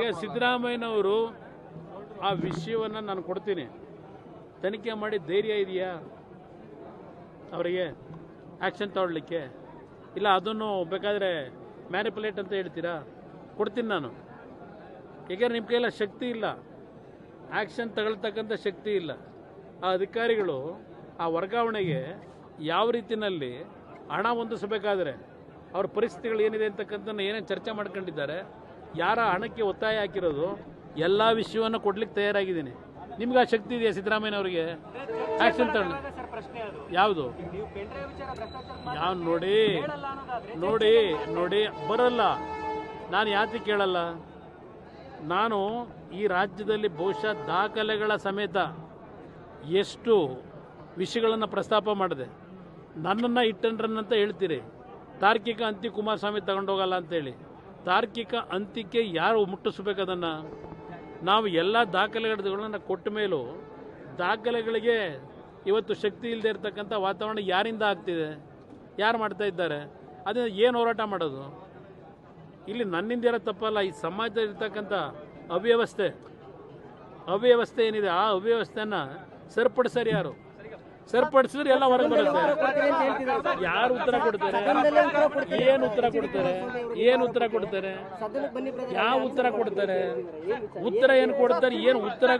ಈಗ ಸಿದ್ದರಾಮಯ್ಯನವರು ಆ ವಿಷಯವನ್ನು ನಾನು ಕೊಡ್ತೀನಿ. ತನಿಖೆ ಮಾಡಿ ಧೈರ್ಯ ಇದೆಯಾ? ಅವರಿಗೆ ಆ್ಯಕ್ಷನ್ ತಗೊಳ್ಳಿಕ್ಕೆ? ಇಲ್ಲ ಅದನ್ನು ಬೇಕಾದರೆ ಮ್ಯಾನಿಪುಲೇಟ್ ಅಂತ ಹೇಳ್ತೀರಾ? ಕೊಡ್ತೀನಿ ನಾನು. ಈಗ ನಿಮ್ಮ ಕೈಯಲ್ಲಿ ಶಕ್ತಿ ಇಲ್ಲ. ಆ್ಯಕ್ಷನ್ ತಗೊಳ್ತಕ್ಕಂಥ ಶಕ್ತಿ ಇಲ್ಲ. ಆ ಅಧಿಕಾರಿಗಳು ಆ ವರ್ಗಾವಣೆಗೆ ಯಾವ ರೀತಿಯಲ್ಲಿ ಹಣ ಹೊಂದಿಸಬೇಕಾದರೆ ಅವ್ರ ಪರಿಸ್ಥಿತಿಗಳು ಏನಿದೆ ಅಂತಕ್ಕಂಥ ಏನೇನು ಚರ್ಚೆ ಮಾಡ್ಕೊಂಡಿದ್ದಾರೆ, ಯಾರ ಹಣಕ್ಕೆ ಒತ್ತಾಯ ಹಾಕಿರೋದು, ಎಲ್ಲ ವಿಷಯವನ್ನು ಕೊಡ್ಲಿಕ್ಕೆ ತಯಾರಾಗಿದ್ದೀನಿ. ನಿಮ್ಗೆ ಆ ಶಕ್ತಿ ಇದೆಯಾ ಸಿದ್ದರಾಮಯ್ಯನವರಿಗೆ ಅವರಿಗೆ? ಆಕ್ಷನ್ ತಗೊಂಡು. ಯಾವುದು? ಯಾವ ನೋಡಿ ನೋಡಿ ನೋಡಿ, ಬರಲ್ಲ. ನಾನು ಯಾತಿ ಕೇಳಲ್ಲ. ನಾನು ಈ ರಾಜ್ಯದಲ್ಲಿ ಬಹುಶಃ ದಾಖಲೆಗಳ ಸಮೇತ ಎಷ್ಟು ವಿಷಯಗಳನ್ನು ಪ್ರಸ್ತಾಪ ಮಾಡಿದೆ. ನನ್ನನ್ನು ಅಂತ ಹೇಳ್ತೀರಿ. ತಾರ್ಕಿಕ ಅಂತಿ ಕುಮಾರಸ್ವಾಮಿ ತಗೊಂಡೋಗಲ್ಲ ಅಂತೇಳಿ. ತಾರ್ಕಿಕ ಅಂತ್ಯಕ್ಕೆ ಯಾರು ಮುಟ್ಟಿಸ್ಬೇಕು ಅದನ್ನು? ನಾವು ಎಲ್ಲ ದಾಖಲೆಗಳನ್ನ ಕೊಟ್ಟ ಮೇಲೂ ದಾಖಲೆಗಳಿಗೆ ಇವತ್ತು ಶಕ್ತಿ ಇಲ್ಲದೆ ಇರತಕ್ಕಂಥ ವಾತಾವರಣ ಯಾರಿಂದ ಆಗ್ತಿದೆ? ಯಾರು ಮಾಡ್ತಾ ಇದ್ದಾರೆ? ಅದನ್ನು ಏನು ಹೋರಾಟ ಮಾಡೋದು? ಇಲ್ಲಿ ನನ್ನಿಂದ ಇರೋ ತಪ್ಪಲ್ಲ, ಈ ಸಮಾಜದಲ್ಲಿ ಇರ್ತಕ್ಕಂಥ ಅವ್ಯವಸ್ಥೆ. ಅವ್ಯವಸ್ಥೆ ಏನಿದೆ? ಆ ಅವ್ಯವಸ್ಥೆಯನ್ನು ಸರಿಪಡಿಸೋರು ಯಾರು? ಸರಿಪಡಿಸಿದ್ರೆ ಎಲ್ಲ ಹೊರಗೆ ಬರುತ್ತೆ. ಯಾರು ಉತ್ತರ ಕೊಡ್ತಾರೆ? ಏನ್ ಉತ್ತರ ಕೊಡ್ತಾರೆ? ಏನ್ ಉತ್ತರ ಕೊಡ್ತಾರೆ? ಯಾವ ಉತ್ತರ ಕೊಡ್ತಾರೆ? ಉತ್ತರ ಏನ್ ಕೊಡ್ತಾರೆ? ಏನ್ ಉತ್ತರ